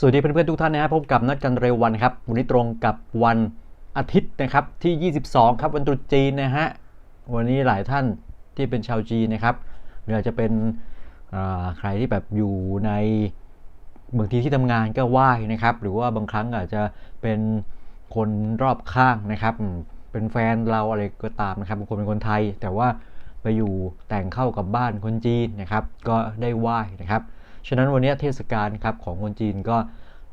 สวัสดีเพื่อนๆทุกท่านนะครับพบกับนัดกันเร็ววันครับวันนี้ตรงกับวันอาทิตย์นะครับที่ 22 ครับวันตรุษจีนนะฮะวันนี้หลายท่านที่เป็นชาวจีนนะครับหรืออาจจะเป็นใครที่แบบอยู่ในบางทีที่ทำงานก็ไหว้นะครับ หรือว่าบางครั้งอาจจะเป็นคนรอบข้างนะครับ เป็นแฟนเราอะไรก็ตามนะครับบางคนเป็นคนไทย แต่ว่าไปอยู่แต่งเข้ากับบ้านคนจีนนะครับ ก็ได้ไหว้นะครับ ฉะนั้นวันนี้เทศกาลครับของคนจีนก็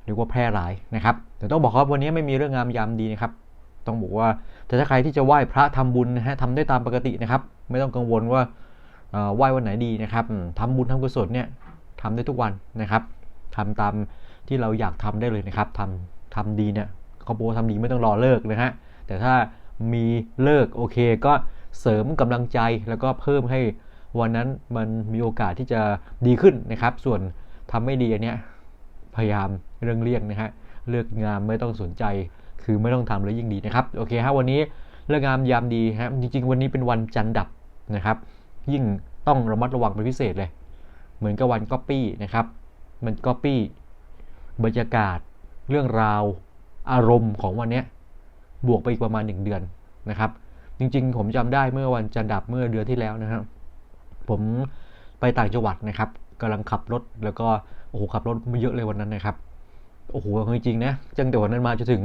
เรียกว่าแพร่หลายนะครับแต่ต้องบอกครับวันนี้ไม่มีเรื่องงามยามดีนะครับต้องบอกว่าแต่ถ้าใครที่จะไหว้พระทำบุญนะฮะทำได้ตามปกตินะครับ ไม่ต้องกังวลว่าไหว้วันไหนดีนะครับอืมทำบุญทำกุศลเนี่ยทำได้ทุกวันนะครับทำตามที่เราอยากทำได้เลยนะครับทำทำดีเนี่ยเขาบอกว่าทำดีไม่ต้องรอเลิกนะฮะแต่ถ้ามีเลิกโอเคก็เสริมกำลังใจแล้วก็เพิ่มให้ วันนั้นมันมีโอกาสที่จะดีขึ้นนะครับ ส่วนทำไม่ดีอันเนี้ยพยายามเรื่องเลี่ยงนะฮะเลือกงามไม่ต้องสนใจ คือไม่ต้องทำแล้วยิ่งดีนะครับโอเคฮะวันนี้เรื่องงามยามดีฮะจริง ๆ วันนี้เป็นวันจันทร์ดับนะครับ ยิ่งต้องระมัดระวังเป็นพิเศษเลย เหมือนกับวันก๊อปปี้นะครับ มันก๊อปปี้บรรยากาศ เรื่องราว อารมณ์ของวันเนี้ยบวกไปอีกประมาณ 1 เดือนนะครับ จริง ๆ ผมจำได้เมื่อวันจันทร์ดับเมื่อเดือนที่แล้วนะครับ ผมไปต่างจังหวัดนะครับกำลังขับรถแล้วก็โอ้โหขับรถไม่เยอะเลยวันนั้นนะครับโอ้โหจริงๆนะจังแต่วันนั้นมาจนถึง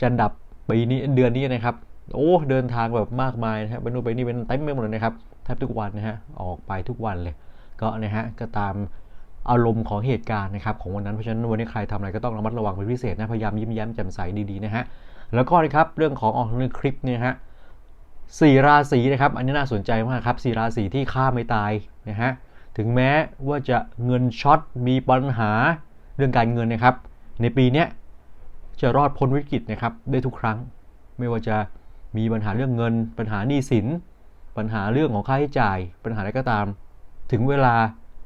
จันดับปีนี้เดือนนี้นะครับ โอ้เดินทางแบบมากมายนะฮะไปนู่นไปนี่เป็นเต็มไปหมดเลยนะครับแทบทุกวันนะฮะออกไปทุกวันเลย ก็นะฮะก็ตามอารมณ์ของเหตุการณ์นะครับของวันนั้นเพราะฉะนั้นวันนี้ใครทำอะไรก็ต้องระมัดระวังเป็นพิเศษนะพยายามยิ้มแย้มแจ่มใสดีๆนะฮะแล้วก็นะครับเรื่องของออกในคลิปเนี่ยฮะ สี่ราศีนะครับ อันนี้น่าสนใจมากครับสี่ราศีที่ฆ่าไม่ตายนะฮะถึงแม้ว่าจะเงินช็อตมีปัญหาเรื่องการเงินนะครับ ในปีนี้จะรอดพ้นวิกฤตนะครับได้ทุกครั้ง ไม่ว่าจะมีปัญหาเรื่องเงิน ปัญหาหนี้สิน ปัญหาเรื่องของค่าใช้จ่าย ปัญหาอะไรก็ตาม ถึงเวลา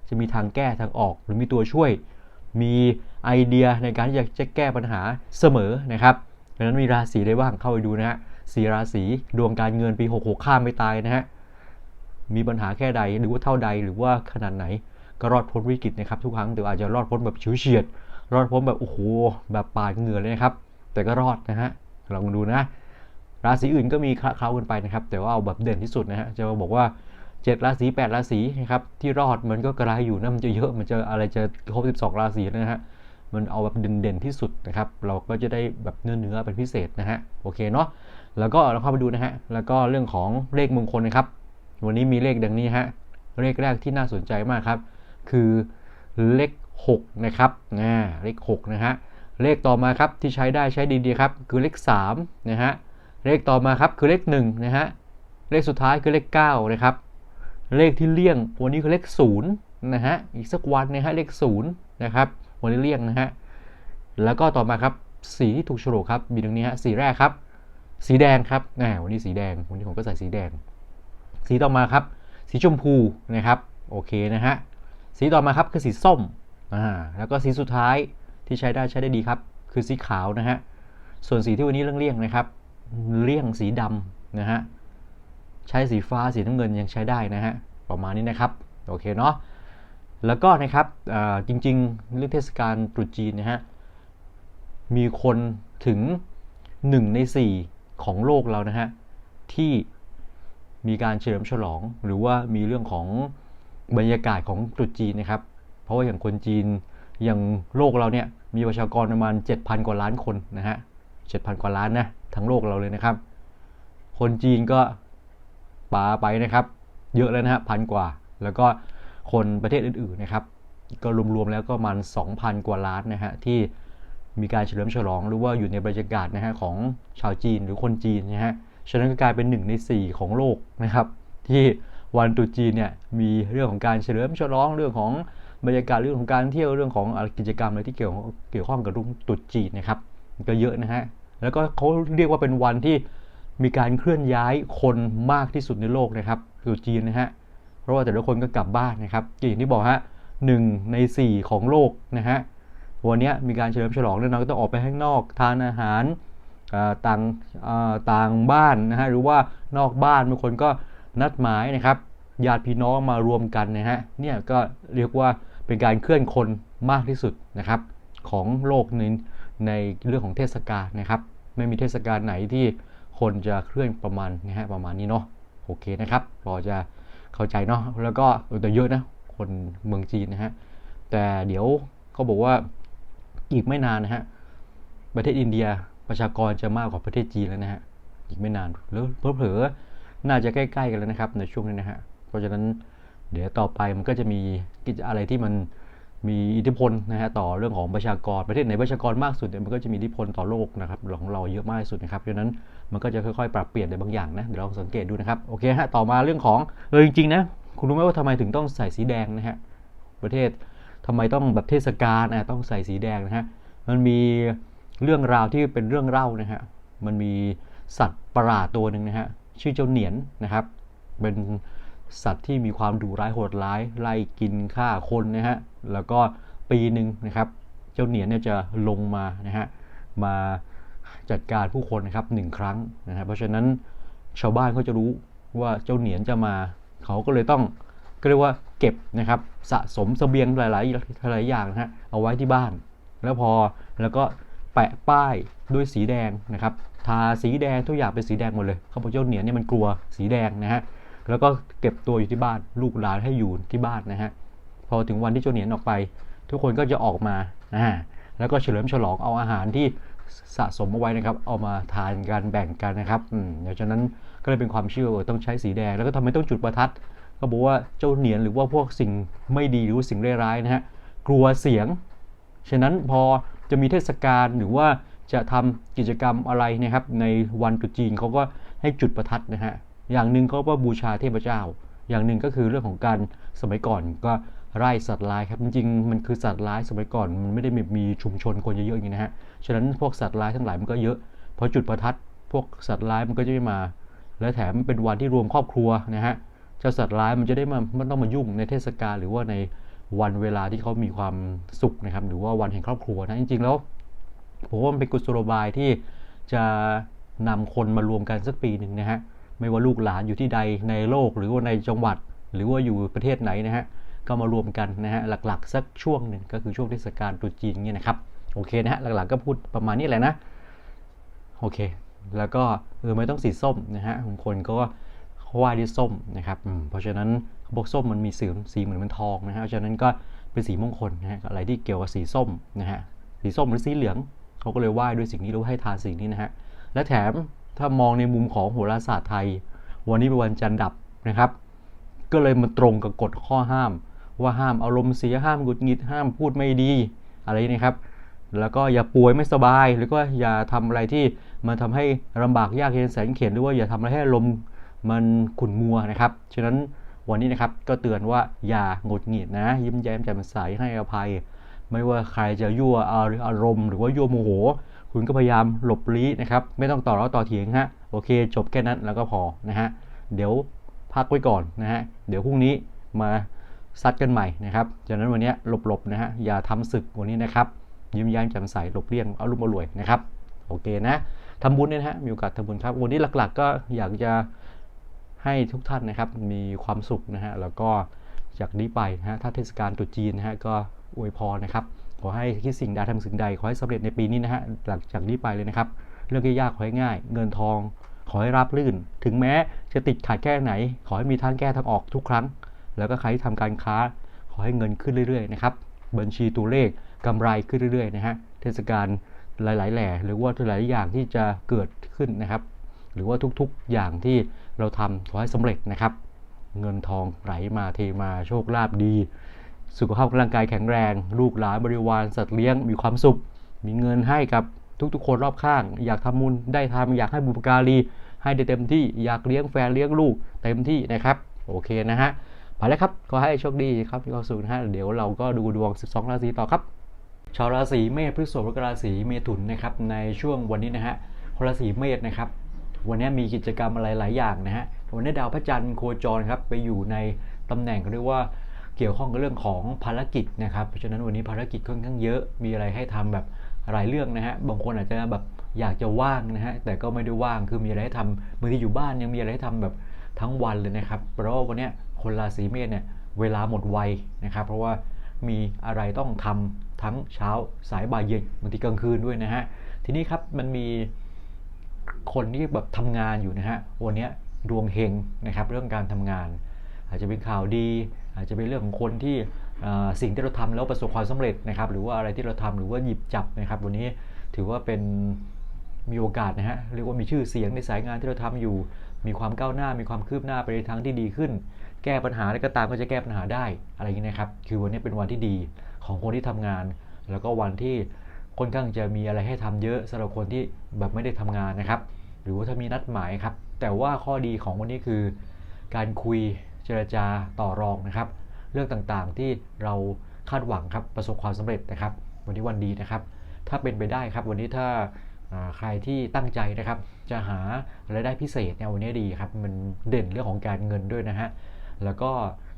จะมีทางแก้ทางออก หรือมีตัวช่วย มีไอเดียในการที่จะจะแก้ปัญหาเสมอนะครับดังนั้นมีราศีได้บ้างเข้าไปดูนะฮะ สีราศีดวงการเงินปี 66 ข้ามไม่ตายนะฮะ มีปัญหาแค่ใดหรือว่าเท่าใดหรือว่าขนาดไหน ก็รอดพ้นวิกฤตนะครับทุกครั้งแต่อาจจะรอดพ้นแบบฉิวเฉียด รอดพ้นแบบโอ้โหแบบปาดเหงื่อเลยนะครับ แต่ก็รอดนะฮะลองดูนะ ราศีอื่นก็มีคละเคล้ากันไปนะครับ แต่ว่าเอาแบบเด่นที่สุดนะฮะจะมาบอกว่า 7 ราศี8 ราศีนะครับที่รอดมันก็กระไรอยู่นะมันจะเยอะมันจะอะไรจะครบ12 ราศีนะฮะมันเอาแบบเด่นๆที่สุดนะครับ เราก็จะได้แบบเนื้อเนื้อๆเป็นพิเศษนะฮะ โอเคเนาะ แล้วก็เราเข้าไปดูนะฮะ แล้วก็เรื่องของเลขมงคลนะครับ วันนี้มีเลขดังนี้ฮะ เลขแรกที่น่าสนใจมากครับ คือเลข6นะครับนะเลข6นะฮะ เลขต่อมาครับที่ใช้ได้ใช้ดีๆครับ คือเลข3นะฮะ เลขต่อมาครับคือเลข1นะฮะ เลขสุดท้ายคือเลข9นะครับ เลขที่เลี่ยงวันนี้คือเลข0นะฮะ อีกสักวันนะฮะเลข0นะครับ วันนี้เลี่ยงนะฮะ แล้วก็ต่อมาครับสีที่ถูกโฉลกครับมีดังนี้ฮะสีแรกครับ สีแดงครับอ่าวันนี้สีแดง วันนี้ผมก็ใส่สีแดง สีต่อมาครับ สีชมพูนะครับ โอเคนะฮะ สีต่อมาครับคือสีส้ม อ่า แล้วก็สีสุดท้ายที่ใช้ได้ใช้ได้ดีครับ คือสีขาวนะฮะ ส่วนสีที่วันนี้เรื่องเลี่ยงนะครับ เลี่ยงสีดำนะฮะ ใช้สีฟ้าสีน้ำเงินยังใช้ได้นะฮะ ประมาณนี้นะครับ โอเคเนาะ แล้วก็นะครับจริงๆเรื่องเทศกาลตรุษจีนนะฮะ มีคนถึง 1 ใน 4 ของโลกเรานะฮะที่มีการเฉลิมฉลอง หรือว่ามีเรื่องของบรรยากาศของตรุษจีนนะครับ เพราะว่าอย่างคนจีนอย่างโลกเราเนี่ยมีประชากรประมาณ 7,000 กว่าล้านคนนะฮะ7,000 กว่าล้านนะทั้งโลกเราเลยนะครับ คนจีนก็ปาไปนะครับ เยอะแล้วนะฮะพันกว่า แล้วก็คนประเทศอื่นๆนะครับ ก็รวมๆแล้วก็มาณ2,000 กว่าล้านนะฮะที่ มีการเฉลิมฉลอง หรือว่าอยู่ในบรรยากาศนะฮะของชาวจีนหรือคนจีนนะฮะฉะนั้นก็กลายเป็น 1 ใน 4 ของโลกนะครับ ที่วันตรุษจีนเนี่ยมีเรื่องของการเฉลิมฉลองเรื่องของบรรยากาศเรื่องของการเที่ยวเรื่องของกิจกรรมอะไรที่เกี่ยวเกี่ยวข้องกับรุ่งตรุษจีนนะครับก็เยอะนะฮะแล้วก็เขาเรียกว่าเป็นวันที่มีการเคลื่อนย้ายคนมากที่สุดในโลกนะครับตรุษจีนนะฮะเพราะว่าแต่ละคนก็กลับบ้านนะครับอย่างที่บอกฮะหนึ่งใน 4 ของโลกนะฮะ วันนี้มีการเฉลิมฉลองแน่นอนก็ต้องออกไปข้างนอกทานอาหารต่างต่างบ้านนะฮะหรือว่านอกบ้านบางคนก็นัดหมายนะครับญาติพี่น้องมารวมกันนะฮะเนี่ยก็เรียกว่าเป็นการเคลื่อนคนมากที่สุดนะครับ ของโลกในในเรื่องของเทศกาลนะครับ ไม่มีเทศกาลไหนที่คนจะเคลื่อนประมาณนะฮะประมาณนี้เนาะโอเคนะครับพอจะเข้าใจเนาะแล้วก็แต่เยอะนะคนเมืองจีนนะฮะแต่เดี๋ยวเขาบอกว่า อีกไม่นานนะฮะ ประเทศอินเดียประชากรจะมากกว่าประเทศจีนแล้วนะฮะ อีกไม่นานหรือเผลอๆน่าจะใกล้ๆกันแล้วนะครับ ในช่วงนี้นะฮะ เพราะฉะนั้นเดี๋ยวต่อไปมันก็จะมีกิจอะไรที่มันมีอิทธิพลนะฮะต่อเรื่องของประชากรประเทศไหนประชากรมากสุดเนี่ยมันก็จะมีอิทธิพลต่อโลกนะครับของเราเยอะมากที่สุดนะครับเพราะฉะนั้นมันก็จะค่อยๆ ปรับเปลี่ยนในบางอย่างนะเดี๋ยวเราสังเกตดูนะครับโอเคฮะต่อมาเรื่องของเออจริงๆนะคุณรู้ไหมว่าทำไมถึงต้องใส่สีแดงนะฮะประเทศ ทำไมต้องแบบเทศกาลนะต้องใส่สีแดงนะฮะมันมีเรื่องราวที่เป็นเรื่องเล่านะฮะมันมีสัตว์ประหลาดตัวหนึ่งนะฮะชื่อเจ้าเหนียนนะครับ เป็นสัตว์ที่มีความดุร้ายโหดร้ายไล่กินฆ่าคนนะฮะแล้วก็ปีหนึ่งนะครับ เจ้าเหนียนเนี่ยจะลงมานะฮะมาจัดการผู้คนนะครับหนึ่งครั้งนะฮะเพราะฉะนั้นชาวบ้านเขาจะรู้ว่าเจ้าเหนียนจะมา เขาก็เลยต้อง ก็เรียกว่าเก็บนะครับสะสมเสบียงหลายๆหลายอย่างนะฮะเอาไว้ที่บ้าน แล้วพอแล้วก็แปะป้ายด้วยสีแดงนะครับทาสีแดงทุกอย่างเป็นสีแดงหมดเลยเขาบอกเจ้าเหนียนเนี่ยมันกลัวสีแดงนะฮะแล้วก็เก็บตัวอยู่ที่บ้านลูกหลานให้อยู่ที่บ้านนะฮะพอถึงวันที่เจ้าเหนียนออกไป ทุกคนก็จะออกมาอ่าแล้วก็เฉลิมฉลองเอาอาหารที่สะสมเอาไว้นะครับ เอามาทานกันแบ่งกันนะครับอืมดังนั้นก็เลยเป็นความเชื่อต้องใช้สีแดง แล้วก็ทำไมต้องจุดประทัด ก็บอกว่าเจ้าเหนียนหรือว่าพวกสิ่งไม่ดีหรือว่าสิ่งร้ายๆนะฮะกลัวเสียง ฉะนั้นพอจะมีเทศกาลหรือว่าจะทำกิจกรรมอะไรนะครับ ในวันตรุษจีนเขาก็ให้จุดประทัดนะฮะอย่างหนึ่งเขาก็บูชาเทพเจ้า อย่างหนึ่งก็คือเรื่องของการสมัยก่อนก็ไล่สัตว์ร้ายครับจริงๆมันคือสัตว์ร้ายสมัยก่อนมันไม่ได้มีชุมชนคนเยอะๆอย่างนี้นะฮะฉะนั้นพวกสัตว์ร้ายทั้งหลายมันก็เยอะพอจุดประทัดพวกสัตว์ร้ายมันก็จะไม่มา และแถมเป็นวันที่รวมครอบครัวนะฮะ เจ้าสัตว์ร้ายมันจะได้มาไม่ต้องมายุ่งในเทศกาลหรือว่าในวันเวลาที่เขามีความสุขนะครับ หรือว่าวันแห่งครอบครัวนะจริงๆแล้วผมว่ามันเป็นกุศโลบายที่จะนำคนมารวมกันสักปีหนึ่งนะฮะไม่ว่าลูกหลานอยู่ที่ใดในโลก หรือว่าในจังหวัด หรือว่าอยู่ประเทศไหนนะฮะก็มารวมกันนะฮะหลักๆ สักช่วงหนึ่งก็คือช่วงเทศกาลตรุษจีนเนี่ยนะครับโอเคนะฮะหลักๆก็พูดประมาณนี้แหละนะโอเค แล้วก็เออไม่ต้องสีส้มนะฮะบางคนก็ ว่าด้วยส้มนะครับเพราะฉะนั้นเขาบอกส้มมันมีสีสีเหมือนมันทองนะฮะเพราะฉะนั้นก็เป็นสีมงคลนะฮะอะไรที่เกี่ยวกับสีส้มนะฮะสีส้มหรือสีเหลืองเขาก็เลยไหว้ด้วยสิ่งนี้แล้วให้ทานสิ่งนี้นะฮะและแถมถ้ามองในมุมของโหราศาสตร์ไทย วันนี้เป็นวันจันทร์ดับนะครับ ก็เลยมาตรงกับกฎข้อห้าม ว่าห้ามอารมณ์เสียห้ามหงุดหงิดห้ามพูดไม่ดีอะไรนะครับ แล้วก็อย่าป่วยไม่สบาย หรือก็อย่าทำอะไรที่มันทำให้ลำบากยากเย็นแสนเข็ญหรือว่าอย่าทำอะไรให้ลม มันขุ่นมัวนะครับ ฉะนั้นวันนี้นะครับก็เตือนว่าอย่าหงุดหงิดนะ ยิ้มแย้มแจ่มใสให้อภัย ไม่ว่าใครจะยั่วอารมณ์ หรือว่ายั่วโมโห คุณก็พยายามหลบลี้นะครับ ไม่ต้องต่อร้อต่อเถียงฮะโอเค จบแค่นั้นแล้วก็พอนะฮะเดี๋ยวพักไว้ก่อนนะฮะเดี๋ยวพรุ่งนี้มาซัดกันใหม่นะครับฉะนั้นวันนี้หลบๆนะฮะอย่าทำศึกวันนี้นะครับยิ้มแย้มแจ่มใสหลบเลี่ยงอารุ่มอรวยนะครับโอเคนะทำบุญเนี่ยนะฮะมีโอกาสทำบุญครับ วันนี้หลักๆ ก็อยากจะ ให้ทุกท่านนะครับมีความสุขนะฮะแล้วก็จากนี้ไปนะฮะถ้าเทศกาลตรุษจีนนะฮะก็อวยพรนะครับขอให้คิดสิ่งใดทำสิ่งใดขอให้สำเร็จในปีนี้นะฮะหลังจากนี้ไปเลยนะครับ เรื่องยากขอให้ง่าย เงินทองขอให้รับลื่น ถึงแม้จะติดขัดแค่ไหน ขอให้มีทางแก้ทางออกทุกครั้ง แล้วก็ใครที่ทำการค้า ขอให้เงินขึ้นเรื่อยๆนะครับบัญชีตัวเลขกำไรขึ้นเรื่อยๆนะฮะเทศกาลหลาย ๆ แหล่หรือว่าหลายๆอย่างที่จะเกิดขึ้นนะครับ หรือว่าทุกๆอย่างที่ เราทำขอให้สำเร็จนะครับ เงินทองไหลมาเทมาโชคลาภดี สุขภาพร่างกายแข็งแรง ลูกหลานบริวารสัตว์เลี้ยงมีความสุข มีเงินให้กับทุกๆ คนรอบข้าง อยากทำบุญได้ทำอยากให้บุปการีให้ได้เต็มที่อยากเลี้ยงแฟนเลี้ยงลูกเต็มที่นะครับโอเคนะฮะไปแล้วครับขอให้โชคดีครับมีความสุขนะฮะเดี๋ยวเราก็ดูดวง 12 ราศีต่อครับ ชาวราศีเมษพฤษภและราศีเมถุนนะครับในช่วงวันนี้นะฮะราศีเมษนะครับ วันนี้มีกิจกรรมอะไรหลายอย่างนะฮะวันนี้ดาวพระจันทร์โคจรครับไปอยู่ในตำแหน่งเรียกว่าเกี่ยวข้องกับเรื่องของภารกิจนะครับเพราะฉะนั้นวันนี้ภารกิจค่อนข้างเยอะมีอะไรให้ทำแบบหลายเรื่องนะฮะบางคนอาจจะแบบอยากจะว่างนะฮะแต่ก็ไม่ได้ว่างคือมีอะไรให้ทำบางทีอยู่บ้านยังมีอะไรให้ทำแบบทั้งวันเลยนะครับเพราะว่าวันนี้คนราศีเมษเนี่ยเวลาหมดไวนะครับ เพราะว่ามีอะไรต้องทำทั้งเช้าสายบ่ายเย็นบางทีกลางคืนด้วยนะฮะทีนี้ครับมันมี คนที่แบบทำงานอยู่นะฮะวันนี้ดวงเฮงนะครับเรื่องการทำงาน อาจจะเป็นข่าวดี อาจจะเป็นเรื่องของคนที่สิ่งที่เราทำแล้วประสบความสำเร็จนะครับ หรือว่าอะไรที่เราทำหรือว่าหยิบจับนะครับ วันนี้ถือว่าเป็นมีโอกาสนะฮะเรียกว่ามีชื่อเสียงในสายงานที่เราทำอยู่ มีความก้าวหน้า มีความคืบหน้าไปในทางที่ดีขึ้น แก้ปัญหาอะไรก็ตามก็จะแก้ปัญหาได้อะไรอย่างนี้นะครับ คือวันนี้เป็นวันที่ดีของคนที่ทำงาน แล้วก็วันที่ ค่อนข้างจะมีอะไรให้ทำเยอะสำหรับคนที่แบบไม่ได้ทำงานนะครับ หรือว่าถ้ามีนัดหมายครับ แต่ว่าข้อดีของวันนี้คือ การคุยเจรจาต่อรองนะครับ เรื่องต่างๆที่เราคาดหวังครับประสบความสำเร็จนะครับ วันนี้วันดีนะครับ ถ้าเป็นไปได้ครับวันนี้ถ้าใครที่ตั้งใจนะครับ จะหารายได้พิเศษเนี่ยวันนี้ดีครับ มันเด่นเรื่องของการเงินด้วยนะฮะแล้วก็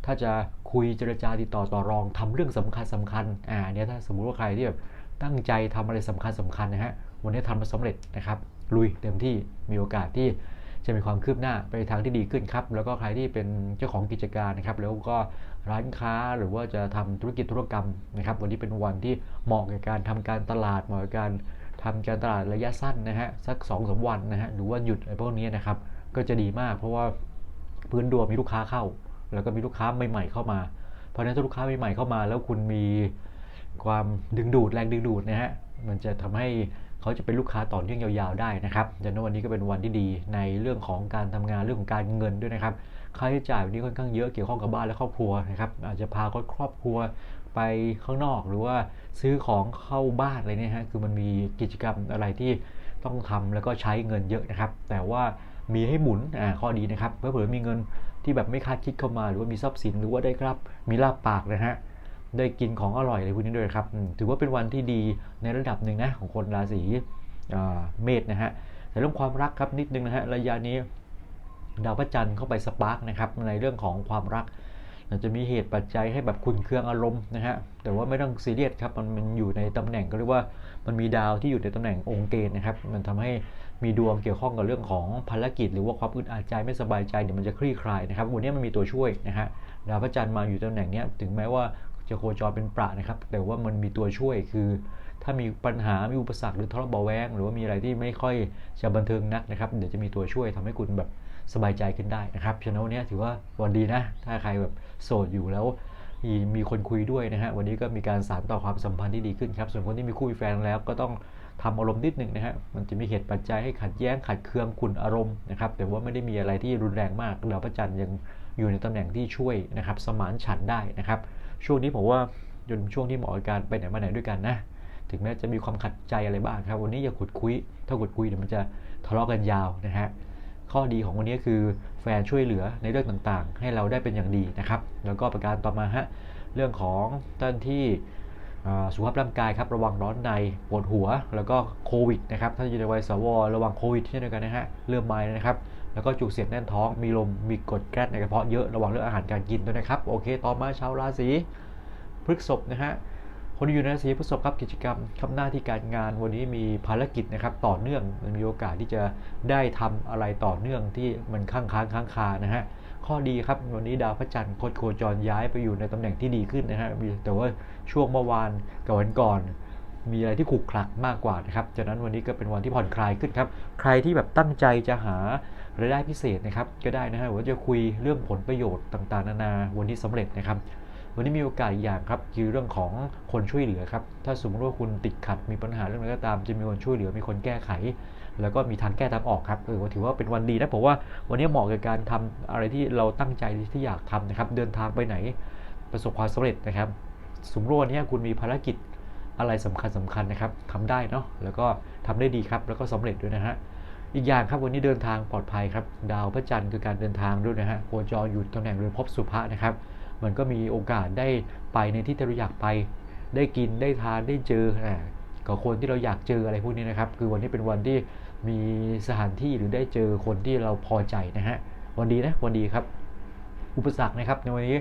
ถ้าจะคุยเจรจาติดต่อต่อรองทำเรื่องสำคัญสำคัญอ่าเนี่ยถ้าสมมุติว่าใครที่แบบ ตั้งใจทำอะไรสำคัญสำคัญนะฮะ วันนี้ทำมาสำเร็จนะครับ ลุยเต็มที่ มีโอกาสที่จะมีความคืบหน้าไปทางที่ดีขึ้นครับ แล้วก็ใครที่เป็นเจ้าของกิจการนะครับ แล้วก็ร้านค้าหรือว่าจะทำธุรกิจธุรกรรมนะครับ วันนี้เป็นวันที่เหมาะกับการทำการตลาด เหมาะกับการทำการตลาดระยะสั้นนะฮะ สัก2อสวันนะฮะ หรือว่าหยุดอะไรพวกนี้นะครับ ก็จะดีมาก เพราะว่าพื้นดวงมีลูกค้าเข้า แล้วก็มีลูกค้าใหม่ ๆ เข้ามา เพราะฉะนั้นถ้าลูกค้าใหม่ๆเข้ามา แล้วคุณมี ความดึงดูดแรงดึงดูดนะฮะมันจะทำให้เขาจะเป็นลูกค้าต่อเนื่องยาวๆได้นะครับดังนั้นวันนี้ก็เป็นวันที่ดีในเรื่องของการทำงานเรื่องของการเงินด้วยนะครับค่าใช้จ่ายวันนี้ค่อนข้างเยอะเกี่ยวข้องกับบ้านและครอบครัวนะครับอาจจะพาครอบครัวไปข้างนอกหรือว่าซื้อของเข้าบ้านอะไรเนี่ยฮะคือมันมีกิจกรรมอะไรที่ต้องทำแล้วก็ใช้เงินเยอะนะครับ แต่ว่ามีให้หมุนอ่าข้อดีนะครับเพื่อเผื่อมีเงินที่แบบไม่คาดคิดเข้ามา หรือว่ามีทรัพย์สินหรือว่าได้ครับมีลาบปากนะฮะ ได้กินของอร่อยอะไรพวกนี้ด้วยครับถือว่าเป็นวันที่ดีในระดับหนึ่งนะของคนราศีเมษนะฮะแต่เรื่องความรักครับนิดนึงนะฮะระยะนี้ดาวพระจันทร์เข้าไปสปาร์กนะครับในเรื่องของความรักอาจจะมีเหตุปัจจัยให้แบบคุณเครื่องอารมณ์นะฮะแต่ว่าไม่ต้องซีเรียสครับมันมันอยู่ในตำแหน่งก็เรียกว่ามันมีดาวที่อยู่ในตำแหน่งองค์เกณฑ์นะครับมันทำให้มีดวงเกี่ยวข้องกับเรื่องของภารกิจ หรือว่าความอึดอัดใจไม่สบายใจเดี๋ยวมันจะคลี่คลายนะครับวันนี้มันมีตัวช่วยนะฮะดาวพระจันทร์มาอยู่ตำแหน่งนี้ถึงแม้ว่า จะโคจรเป็นประนะครับ แต่ว่ามันมีตัวช่วยคือ ถ้ามีปัญหา มีอุปสรรคหรือทะเลาะเบาแวงหรือว่ามีอะไรที่ไม่ค่อยจะบันเทิงนักนะครับ เดี๋ยวจะมีตัวช่วยทำให้คุณแบบสบายใจขึ้นได้นะครับฉะนั้นวันนี้ถือว่าวันดีนะ ถ้าใครแบบโสดอยู่แล้วมีคนคุยด้วยนะฮะ วันนี้ก็มีการสานต่อความสัมพันธ์ที่ดีขึ้นครับ ส่วนคนที่มีคู่มีแฟนแล้วก็ต้องทำอารมณ์นิดหนึ่งนะฮะ มันจะมีเหตุปัจจัยให้ขัดแย้งขัดเคืองคุณอารมณ์นะครับ แต่ว่าไม่ได้มีอะไรที่รุนแรงมากดาวพระจันทร์ยังอยู่ในตำแหน่งที่ช่วยนะครับ สมานฉันได้นะครับ ช่วงนี้ผมว่าจนช่วงที่เหมาะกับการไปไหนมาไหนด้วยกันนะ ถึงแม้จะมีความขัดใจอะไรบ้างครับ วันนี้อย่าขุดคุย ถ้าขุดคุยเดี๋ยวมันจะทะเลาะกันยาวนะฮะ ข้อดีของวันนี้คือแฟนช่วยเหลือในเรื่องต่างๆ ให้เราได้เป็นอย่างดีนะครับ แล้วก็ประการต่อมาฮะ เรื่องของท่านที่สุขภาพร่างกายครับ ระวังร้อนในปวดหัวแล้วก็โควิดนะครับ ถ้าอยู่ในวัยสว ระวังโควิดเช่นเดียวกันนะฮะ เริ่มมานะครับ แล้วก็จุกเสียดแน่นท้อง มีลม มีกรดแก๊สในกระเพาะเยอะระวังเรื่องอาหารการกินด้วยนะครับ โอเค ต่อมาชาวราศีพฤษภนะฮะ คนที่อยู่ในราศีพฤษภครับกิจกรรมทำหน้าที่การงานวันนี้มีภารกิจนะครับต่อเนื่องมันมีโอกาสที่จะได้ทำอะไรต่อเนื่องที่มันค้างค้างค้างคานะฮะ ข้อดีครับวันนี้ดาวพระจันทร์โคจรย้ายไปอยู่ในตำแหน่งที่ดีขึ้นนะฮะ แต่ว่าช่วงเมื่อวานกับวันก่อนมีอะไรที่ขรุกขลักมากกว่านะครับ จากนั้นวันนี้ก็เป็นวันที่ผ่อนคลายขึ้นครับ ใครที่แบบตั้งใจจะหา รายได้พิเศษนะครับก็ได้นะฮะว่าจะคุยเรื่องผลประโยชน์ต่างๆ นานาวันนี้สำเร็จนะครับ วันนี้มีโอกาสอย่างครับคือเรื่องของคนช่วยเหลือครับถ้าสมมติว่าคุณติดขัดมีปัญหาเรื่องอะไรก็ตามจะมีคนช่วยเหลือมีคนแก้ไข แล้วก็มีทางแก้ทางออกครับเออถือว่าเป็นวันดีนะผมว่าวันนี้เหมาะกับการทำอะไรที่เราตั้งใจที่อยากทำนะครับ เดินทางไปไหนประสบความสำเร็จนะครับสมมติวันนี้คุณมีภารกิจอะไรสำคัญสำคัญนะครับทำได้เนาะแล้วก็ทำได้ดีครับ แล้วก็สำเร็จด้วยนะฮะ อีกอย่างครับวันนี้เดินทางปลอดภัยครับดาวพระจันทร์คือการเดินทางด้วยนะฮะโคจรอยู่ตำแหน่งเรือนพบสุภะนะครับ มันก็มีโอกาสได้ไปในที่ที่เราอยากไป ได้กินได้ทานได้เจอกับคนที่เราอยากเจออะไรพวกนี้นะครับ คือวันนี้เป็นวันที่มีสถานที่หรือได้เจอคนที่เราพอใจนะฮะวันดีนะวันดีครับ อุปสรรคนะครับในวันนี้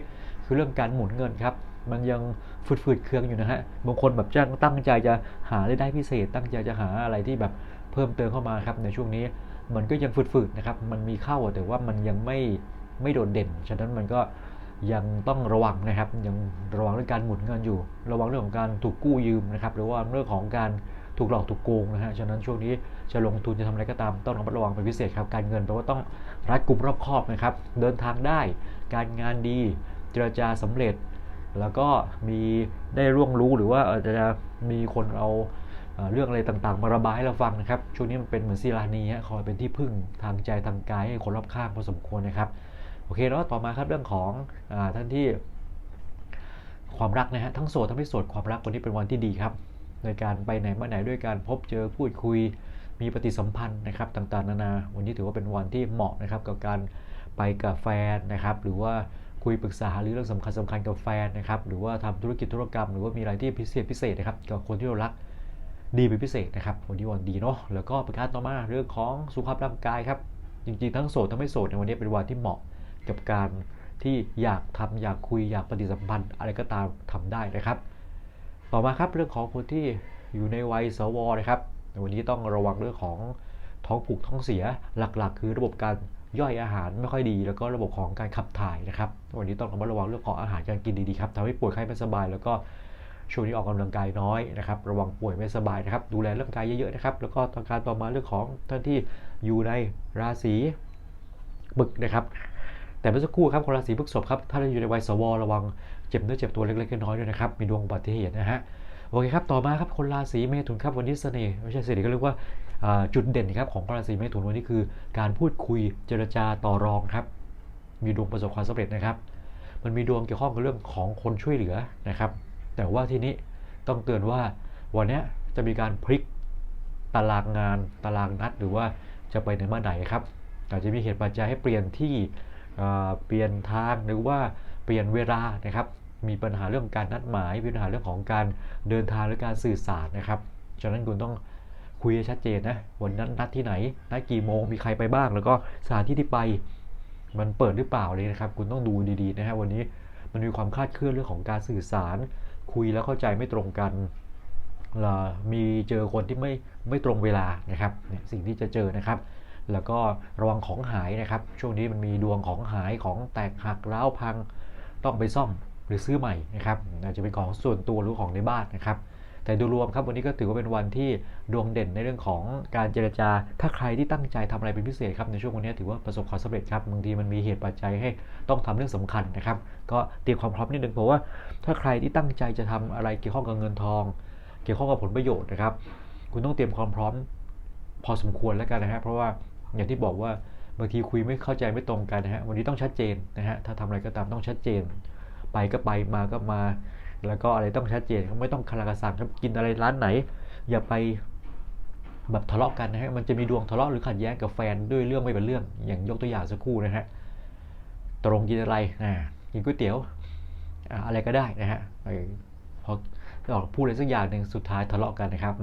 คือเรื่องการหมุนเงินครับมันยังฝืดๆเครื่องอยู่นะฮะบางคนแบบจ้างตั้งใจจะหาได้ได้พิเศษ ตั้งใจจะหาอะไรที่แบบ เพิ่มเติมเข้ามาครับในช่วงนี้มันก็ยังฝืดๆนะครับ มันมีเข้าแต่ว่ามันยังไม่ไม่โดดเด่น ฉะนั้นมันก็ยังต้องระวังนะครับ ยังระวังเรื่องการหมุนเงินอยู่ ระวังเรื่องของการถูกกู้ยืมนะครับ หรือว่าเรื่องของการถูกหลอกถูกโกงนะฮะ ฉะนั้นช่วงนี้จะลงทุนจะทำอะไรก็ตามต้องระมัดระวังเป็นพิเศษครับ การเงินแปลว่าต้องรัดกุมรอบคอบนะครับ เดินทางได้ การงานดี เจรจาสำเร็จ แล้วก็มีได้ร่วงรู้หรือว่าอาจจะมีคนเอา เรื่องอะไรต่างๆ มาระบายให้เราฟังนะครับ ช่วงนี้มันเป็นเหมือนซีรานีฮะคอยเป็นที่พึ่งทางใจทางกายให้คนรอบข้างพอสมควรนะครับ โอเคแล้วต่อมาครับเรื่องของอท่านที่ความรักนะฮะทั้งโสดทั้งไม่โสดความรักวันนี้เป็นวันที่ดีครับในการไปไหนมาไหนด้วยการพบเจอพูดคุยมีปฏิสัมพันธ์นะครับต่างๆ นานา วันนี้ถือว่าเป็นวันที่เหมาะนะครับกับการไปกับแฟนนะครับหรือว่าคุยปรึกษาหรือเรื่องสำคัญสคัญกับแฟนนะครับหรือว่าทำธุรกิจธุรกรรม หรือว่ามีอะไรที่พิเศษพิเศษนะครับกับคนที่เรารัก ดีเป็นพิเศษนะครับวันนี้วันดีเนาะแล้วก็ประการต่อมาเรื่องของสุขภาพร่างกายครับ จริงๆ ทั้งโสดทั้งไม่โสดในวันนี้เป็นวันที่เหมาะกับการที่อยากทำอยากคุยอยากปฏิสัมพันธ์ อะไรก็ตามทำได้นะครับ ต่อมาครับเรื่องของคนที่อยู่ในวัยสวนะครับวันนี้ต้องระวังเรื่องของท้องผูกท้องเสียหลักๆ คือระบบการย่อยอาหารไม่ค่อยดี แล้วก็ระบบของการขับถ่ายนะครับ วันนี้ต้องระมัดระวังเรื่องของอาหารการกินดีๆครับทำให้ป่วยไข้ไม่สบายแล้วก็ ช่วงนี้ออกกำลังกายน้อยนะครับ ระวังป่วยไม่สบายนะครับ ดูแลร่างกายเยอะๆนะครับ แล้วก็ต่อการต่อมาเรื่องของท่านที่อยู่ในราศีบึกนะครับแต่เมื่อสักครู่ครับคนราศีพฤษภครับถ้าเราอยู่ในวัยสวระวังเจ็บเนื้อเจ็บตัวเล็กๆน้อยๆด้วยนะครับ มีดวงอุบัติเหตุนะฮะโอเคครับต่อมาครับคนราศีเมถุนครับวันนี้เสน่ห์ไม่ใช่เสน่ห์ก็เรียกว่าจุดเด่นครับของราศีเมถุนวันนี้คือ การพูดคุยเจรจาต่อรองครับ มีดวงประสบความสำเร็จนะครับ มันมีดวงเกี่ยวข้องกับเรื่องของคนช่วยเหลือนะครับ แต่ว่าทีนี้ต้องเตือนว่าวันนี้จะมีการพลิกตารางงานตารางนัดหรือว่าจะไปไหนมาไหนครับอาจจะมีเหตุปัจจัยให้เปลี่ยนที่เปลี่ยนทางหรือว่าเปลี่ยนเวลานะครับ มีปัญหาเรื่องการนัดหมายมีปัญหาเรื่องของการเดินทางหรือการสื่อสารนะครับฉะนั้นคุณต้องคุยชัดเจนนะวันนั้นนัดที่ไหนนัดกี่โมงมีใครไปบ้าง แล้วก็สถานที่ที่ไปมันเปิดหรือเปล่าเลยนะครับ คุณต้องดูดีๆนะฮะวันนี้มันมีความคลาดเคลื่อนเรื่องของการสื่อสาร คุยแล้วเข้าใจไม่ตรงกันมีเจอคนที่ไม่ไม่ตรงเวลานะครับเนี่ยสิ่งที่จะเจอนะครับ แล้วก็ระวังของหายนะครับ ช่วงนี้มันมีดวงของหายของแตกหักร้าวพังต้องไปซ่อมหรือซื้อใหม่นะครับอาจจะเป็นของส่วนตัวหรือของในบ้านนะครับ แต่โดยรวมครับวันนี้ก็ถือว่าเป็นวันที่ดวงเด่นในเรื่องของการเจรจา ถ้าใครที่ตั้งใจทำอะไรเป็นพิเศษครับในช่วงวันนี้ถือว่าประสบความสำเร็จครับบางทีมันมีเหตุปัจจัยให้ต้องทำเรื่องสำคัญนะครับ ก็เตรียมความพร้อมนิดนึงเพราะว่า ถ้าใครที่ตั้งใจจะทำอะไรเกี่ยวข้องกับเงินทอง เกี่ยวข้องกับผลประโยชน์นะครับ คุณต้องเตรียมความพร้อมพอสมควรแล้วกันนะฮะเพราะว่าอย่างที่บอกว่าบางทีคุยไม่เข้าใจไม่ตรงกันนะฮะวันนี้ต้องชัดเจนนะฮะถ้าทำอะไรก็ตามต้องชัดเจน ไปก็ไปมาก็มา แล้วก็อะไรต้องชัดเจนไม่ต้องคาราคาซังครับกินอะไรร้านไหน อย่าไปแบบทะเลาะกันนะฮะมันจะมีดวงทะเลาะหรือขัดแย้งกับแฟนด้วยเรื่องไม่เป็นเรื่อง อย่างยกตัวอย่างสักครู่นะฮะตรงกินอะไรนะกินก๋วยเตี๋ยวอะไรก็ได้นะฮะพอออกพูดอะไรสักอย่างหนึ่งสุดท้ายทะเลาะกันนะครับ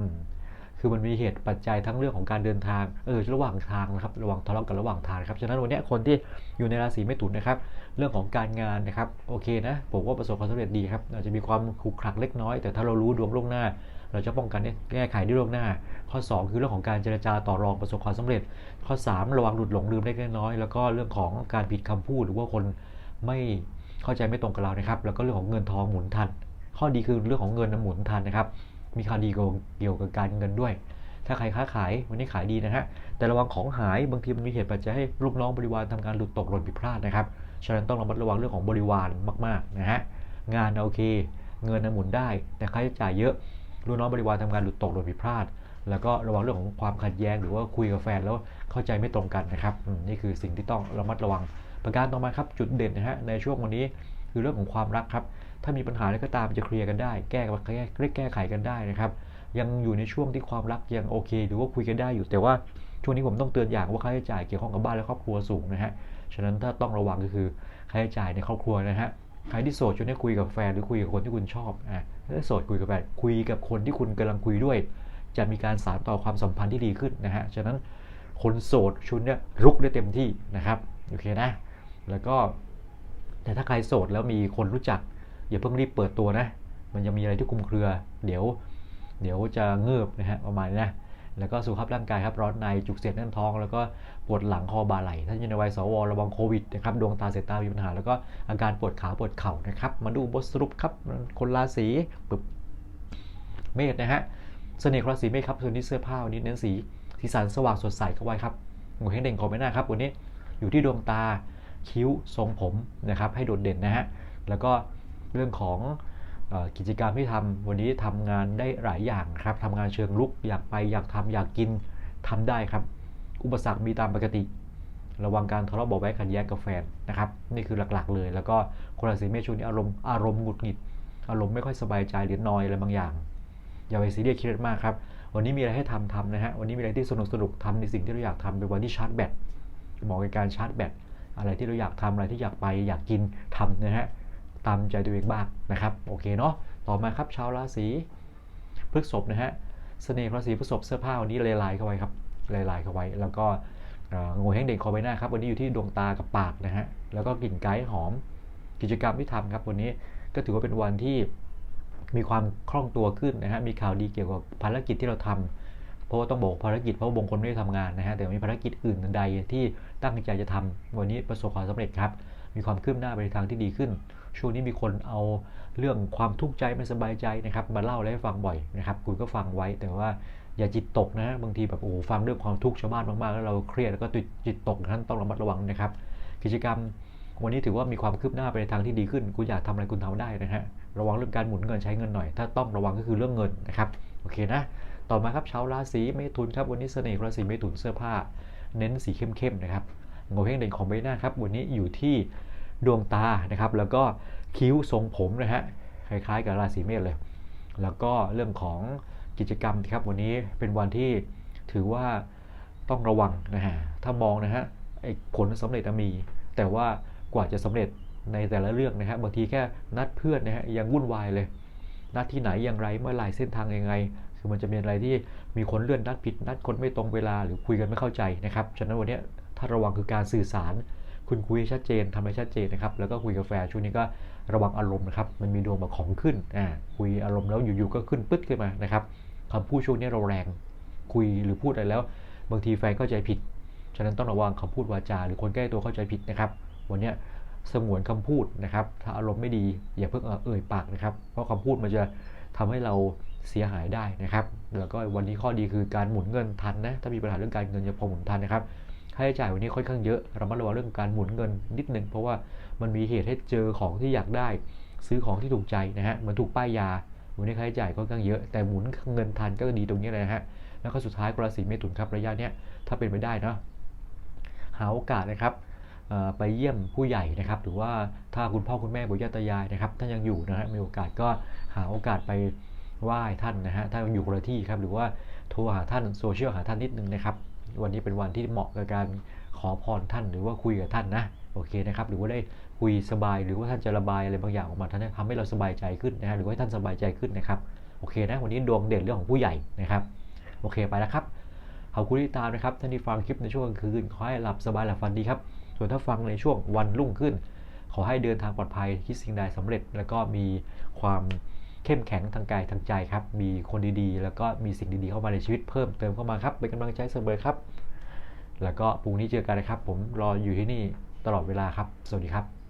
คือมันมีเหตุปัจจัยทั้งเรื่องของการเดินทางเออระหว่างทางนะครับระหว่างทะเลาะกันระหว่างทางครับฉะนั้นวันนี้คนที่อยู่ในราศีเมถุนนะครับ เรื่องของการงานนะครับโอเคนะผมว่าประสบความสำเร็จดีครับอาจจะมีความขรุขระเล็กน้อย แต่ถ้าเรารู้ดวงล่วงหน้า เราจะป้องกันแก้ไขได้ล่วงหน้า ข้อ 2 คือเรื่องของการเจรจาต่อรองประสบความสำเร็จ ข้อ 3 ระวังหลุดหลงลืมเล็กน้อย แล้วก็เรื่องของการผิดคำพูดหรือว่าคนไม่เข้าใจไม่ตรงกับเรานะครับ แล้วก็เรื่องของเงินทองหมุนทัน ข้อดีคือเรื่องของเงินนะหมุนทันนะครับ มีข่าวดีเกี่ยวกับการเงินด้วย ถ้าใครค้าขายวันนี้ขายดีนะฮะ แต่ระวังของหายบางทีมันมีเหตุปัจจัยให้ลูกน้องบริวารทำการหลุดตกหล่นผิดพลาดนะครับ ฉะนั้นต้องระมัดระวังเรื่องของบริวารมากๆนะฮะ งานโอเค เงินหมุนได้ แต่ค่าใช้จ่ายเยอะ ลูกน้องบริวารทำงานหลุดตกหล่นผิดพลาด แล้วก็ระวังเรื่องของความขัดแย้งหรือว่าคุยกับแฟนแล้วเข้าใจไม่ตรงกันนะครับอืมนี่คือสิ่งที่ต้องระมัดระวัง ประการต่อมาครับจุดเด่นนะฮะในช่วงวันนี้ คือเรื่องของความรักครับ ถ้ามีปัญหาอะไรก็ตามจะเคลียร์กันได้ แก้แก้แก้ไขกันได้นะครับ ยังอยู่ในช่วงที่ความรักยังโอเค หรือว่าคุยกันได้อยู่ แต่ว่าช่วงนี้ผมต้องเตือนอย่างว่าค่าใช้จ่ายเกี่ยวข้องกับบ้านและครอบครัวสูงนะฮะ ฉะนั้นถ้าต้องระวังก็คือค่าใช้จ่ายในครอบครัวนะฮะ ใครที่โสดช่วงนี้คุยกับแฟนหรือคุยกับคนที่คุณชอบอะถ้าโสดคุยกับแฟนคุยกับคนที่คุณกำลังคุยด้วย จะมีการสานต่อความสัมพันธ์ที่ดีขึ้นนะฮะ ฉะนั้นคนโสดชุดเนี้ยรุกได้เต็มที่นะครับ โอเคนะ แล้วก็ แต่ถ้าใครโสดแล้วมีคนรู้จัก อย่าเพิ่งรีบเปิดตัวนะ มันยังมีอะไรที่คุมเครือ เดี๋ยว เดี๋ยวจะเงือบนะฮะประมาณนี้นะแล้วก็สุขภาพร่างกายครับร้อนในจุกเสียดแน่นท้อง แล้วก็ปวดหลังคอบ่าไหล่ถ้าอยู่ในวัยสวระวังโควิดนะครับดวงตาเสายตามีปัญหา แล้วก็อาการปวดขาปวดเข่านะครับ มาดูบทสรุปครับคนราศีปึ๊บเมษนะฮะเสน่ห์ราศีเมษครับส่วนนี้เสื้อผ้าวันนี้เน้นสีสีสันสว่างสดใสเข้าไว้ครับหัวเฮงเด่งของไม่น่าครับวันนี้อยู่ที่ดวงตา คิ้วทรงผมนะครับ ให้โดดเด่นนะฮะแล้วก็เรื่องของกิจกรรมที่ทำวันนี้ทำงานได้หลายอย่างครับทำงานเชิงลุกอยากไปอยากทำอยากกินทำได้ครับ อุปสรรคมีตามปกติ ระวังการทะเลาะเบาะแว้งขัดแย้งกับแฟนนะครับ นี่คือหลักๆเลย แล้วก็คนราศีเมษช่วงนี้อารมณ์อารมณ์หงุดหงิด อารมณ์ไม่ค่อยสบายใจหรือนอยอะไรบางอย่าง อย่าไปซีเรียสครียดมากครับ วันนี้มีอะไรให้ทำทำนะฮะวันนี้มีอะไรที่สนุกสนุกทำในสิ่งที่เราอยากทำเป็นวันที่ชาร์จแบตเหมาะกับการชาร์จแบต อะไรที่เราอยากทำอะไรที่อยากไปอยากกินทำนะฮะตามใจตัวเองบ้างนะครับโอเคเนาะต่อมาครับชาวราศีพฤษภนะฮะเสน่ห์ราศีพฤษภเสื้อผ้าวันนี้ลายๆเข้าไว้ครับลายๆเข้าไว้ แล้วก็งูแห้งเด่งคอใบหน้าครับวันนี้อยู่ที่ดวงตากับปากนะฮะแล้วก็กลิ่นไก่หอม กิจกรรมที่ทำครับวันนี้ก็ถือว่าเป็นวันที่มีความคล่องตัวขึ้นนะฮะมีข่าวดีเกี่ยวกับภารกิจที่เราทำ เพราะว่าต้องบอกภารกิจเพราะว่าบางคนไม่ได้ทำงานนะฮะแต่มีภารกิจอื่นใดที่ตั้งใจจะทำวันนี้ประสบความสำเร็จครับ มีความคืบหน้าไปในทางที่ดีขึ้น ช่วงนี้มีคนเอาเรื่องความทุกข์ใจไม่สบายใจนะครับมาเล่าให้ฟังบ่อยนะครับคุณก็ฟังไว้แต่ว่าอย่าจิตตกนะบางทีแบบโอ้ฟังเรื่องความทุกข์ชาวบ้านมากๆแล้วเราเครียดแล้วก็จิตตกท่านต้องระมัดระวังนะครับ กิจกรรมวันนี้ถือว่ามีความคืบหน้าไปในทางที่ดีขึ้น คุณอยากทำอะไรคุณทำได้นะฮะ ระวังเรื่องการหมุนเงินใช้เงินหน่อย ถ้าต้องระวังก็คือเรื่องเงินนะครับ โอเคนะ ต่อมาครับชาวราศีเมถุนครับวันนี้เสน่ห์ราศีเมถุนเสื้อผ้า เน้นสีเข้มๆนะครับงงเฮงเด่นของใบหน้าครับวันนี้อยู่ที่ดวงตานะครับแล้วก็คิ้วทรงผมนะฮะคล้ายๆกับราศีเมษเลย แล้วก็เรื่องของกิจกรรมครับวันนี้เป็นวันที่ถือว่าต้องระวังนะฮะถ้ามองนะฮะผลสำเร็จมี แต่ว่ากว่าจะสำเร็จในแต่ละเรื่องนะครับบางทีแค่นัดเพื่อนนะฮะยังวุ่นวายเลยนัดที่ไหนอย่างไรเมื่อไหร่เส้นทางยังไง คือมันจะมีอะไรที่มีคนเลื่อนนัดผิดนัดคนไม่ตรงเวลาหรือคุยกันไม่เข้าใจนะครับ ฉะนั้นวันนี้ถ้าระวังคือการสื่อสาร คุณคุยชัดเจนทำให้ชัดเจนนะครับ แล้วก็คุยกาแฟช่วงนี้ก็ระวังอารมณ์นะครับ มันมีดวงมาของขึ้น อ่า คุยอารมณ์แล้วอยู่ๆก็ขึ้นปึ๊ดขึ้นมานะครับคำพูดช่วงนี้เราแรง คุยหรือพูดอะไรแล้ว บางทีแฟนเข้าใจผิด ฉะนั้นต้องระวังคำพูดวาจา หรือคนใกล้ตัวเข้าใจผิดนะครับ วันนี้สงวนคำพูดนะครับ ถ้าอารมณ์ไม่ดีอย่าเพิ่งเอ่ยปากนะครับ เพราะคำพูดมันจะทำให้เรา เสียหายได้นะครับ แล้วก็วันนี้ข้อดีคือการหมุนเงินทันนะ ถ้ามีปัญหาเรื่องการเงินจะพอหมุนทันนะครับค่าใช้จ่ายวันนี้ค่อนข้างเยอะเรามาระวังเรื่องการหมุนเงินนิดนึงเพราะว่ามันมีเหตุให้เจอของที่อยากได้ ซื้อของที่ถูกใจนะฮะเหมือนถูกป้ายยาวันนี้ค่าใช้จ่ายค่อนข้างเยอะแต่หมุนเงินทันก็ดีตรงนี้เลยนะฮะแล้วก็สุดท้ายกราศีเมถุนครับระยะเนี้ยถ้าเป็นไปได้เนาะหาโอกาสนะครับไปเยี่ยมผู้ใหญ่นะครับ หรือว่าถ้าคุณพ่อคุณแม่ปู่ย่าตายายนะครับ ถ้ายังอยู่นะฮะมีโอกาสก็หาโอกาสไป ไหว้ท่านนะฮะถ้าอยู่คนละที่ครับหรือว่าโทรหาท่านโซเชียลหาท่านนิดนึงนะครับ วันนี้เป็นวันที่เหมาะกับการขอพรท่านหรือว่าคุยกับท่านนะโอเคนะครับหรือว่าได้คุยสบายหรือว่าท่านจะระบายอะไรบางอย่างออกมาท่านทำให้เราสบายใจขึ้นนะฮะหรือว่าท่านสบายใจขึ้นนะครับโอเคนะวันนี้ดวงเด่นเรื่องของผู้ใหญ่นะครับโอเคไปแล้วครับขอบคุณที่ตามนะครับท่านที่ฟังคลิปในช่วงกลางคืนขอให้หลับสบายหลับฝันดีครับส่วนถ้าฟังในช่วงวันรุ่งขึ้น ขอให้เดินทางปลอดภัยคิดสิ่งใดสำเร็จ แล้วก็มีความ เข้มแข็งทางกายทางใจครับ มีคนดีๆ แล้วก็มีสิ่งดีๆเข้ามาในชีวิตเพิ่มเติมเข้ามาครับ เป็นกำลังใจเสมอครับ แล้วก็พรุ่งนี้เจอกันนะครับ ผมรออยู่ที่นี่ตลอดเวลาครับ สวัสดีครับ